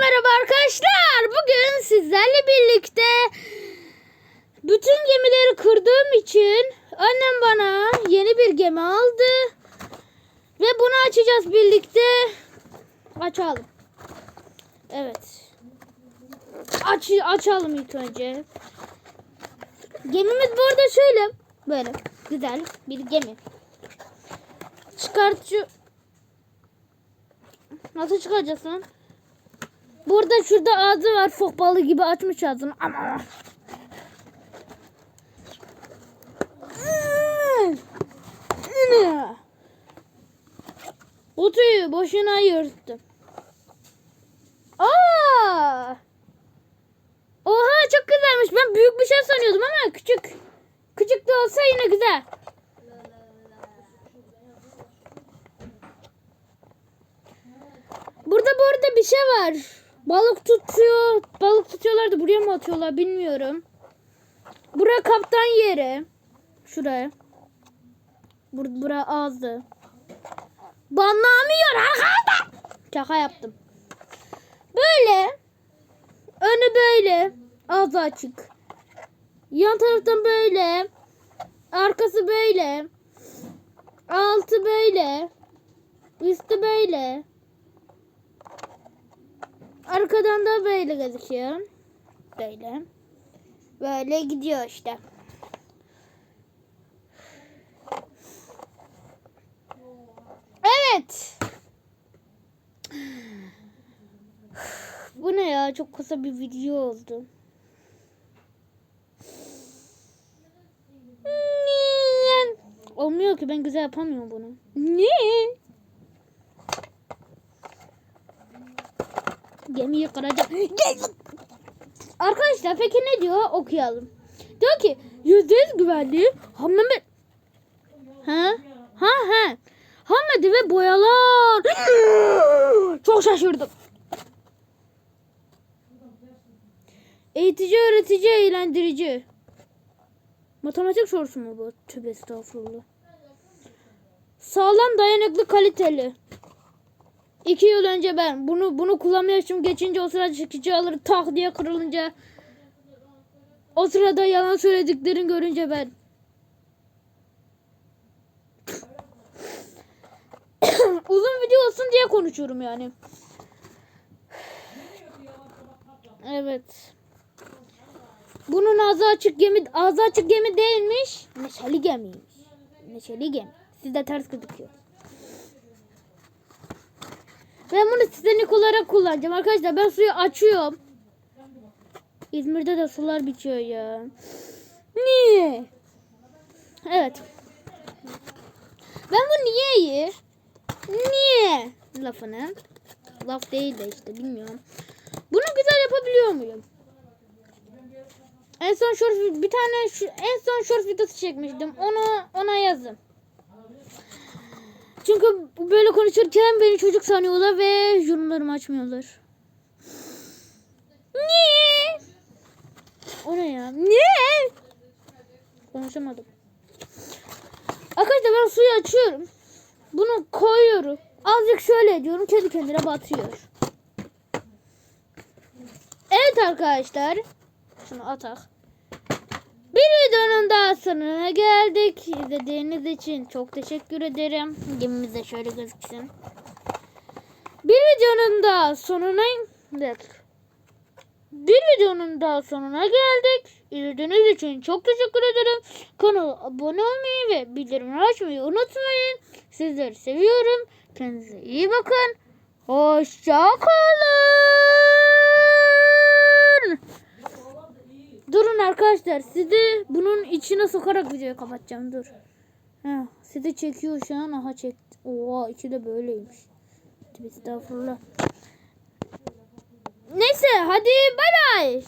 merhaba arkadaşlar. Bugün sizlerle birlikte bütün gemileri kırdığım için annem bana yeni bir gemi aldı. Ve bunu açacağız birlikte. Açalım. Evet. Aç, açalım ilk önce. Gemimiz bu arada şöyle. Böyle güzel bir gemi. Çıkartıcı. Nasıl çıkaracaksın? Burada şurada ağzı var. Fok balığı gibi açmış ağzını. Ama. Kutuyu boşuna yırttım. Aa! Oha çok güzelmiş. Ben büyük bir şey sanıyordum ama küçük. Küçük de olsa yine güzel. Burada bu arada bir şey var. Balık tutuyor. Balık tutuyorlar da buraya mı atıyorlar bilmiyorum. Bura kaptan yeri. Şuraya. Bur bura ağzı. Banlamıyor arkadaşlar. Şaka yaptım. Böyle. Önü böyle. Ağzı açık. Yan taraftan böyle. Arkası böyle. Altı böyle. Üstü böyle. Arkadan da böyle gözüküyor. Böyle. Böyle gidiyor işte. Evet. Bu ne ya? Çok kısa bir video oldu. Olmuyor ki ben güzel yapamıyorum bunu. Niye? Gemiyi kıracağım. Arkadaşlar peki ne diyor? Okuyalım. Diyor ki yüzde yüz güvenli Hammet. Ha? Ha ha. Hamedi ve boyalar. Çok şaşırdım. Eğitici, öğretici, eğlendirici. Matematik sorusu mu bu? Tövbe estağfurullah. Sağlam, dayanıklı, kaliteli. İki yıl önce ben bunu bunu kullanma yaşım geçince o sırada çekici alır tak diye kırılınca o sırada yalan söylediklerini görünce ben uzun video olsun diye konuşuyorum yani. Evet. Bunun ağzı açık gemi ağzı açık gemi değilmiş. Neşeli gemiymiş. Neşeli gemi. Sizde ters gözüküyor. Ben bunu sizenik olarak kullanacağım arkadaşlar. Ben suyu açıyorum. İzmir'de de sular bitiyor ya. Niye? Evet. Ben bu niye iyi? Niye? Lafını. Laf değil de işte bilmiyorum. Bunu güzel yapabiliyor muyum? En son short bir tane şu, en son short videosu çekmiştim. Onu ona yazın. Çünkü böyle konuşurken beni çocuk sanıyorlar ve yorumlarımı açmıyorlar. Niye? O ne ya? Niye? Konuşamadım. Arkadaşlar ben suyu açıyorum. Bunu koyuyorum. Azıcık şöyle ediyorum. Kendi kendine batıyor. Evet arkadaşlar. Şunu atak. Bir videonun daha geldik. İzlediğiniz için çok teşekkür ederim. Gemimiz de şöyle gözüksün. Bir videonun daha sonuna geldik. Bir videonun daha sonuna geldik. İzlediğiniz için çok teşekkür ederim. Kanala abone olmayı ve bildirimleri açmayı unutmayın. Sizleri seviyorum. Kendinize iyi bakın. Hoşça kalın. Arkadaşlar. Sizi bunun içine sokarak videoyu kapatacağım. Dur. Heh, sizi çekiyor şu an. Aha çekti. Oha içi de böyleymiş. Estağfurullah. Neyse hadi bay bay.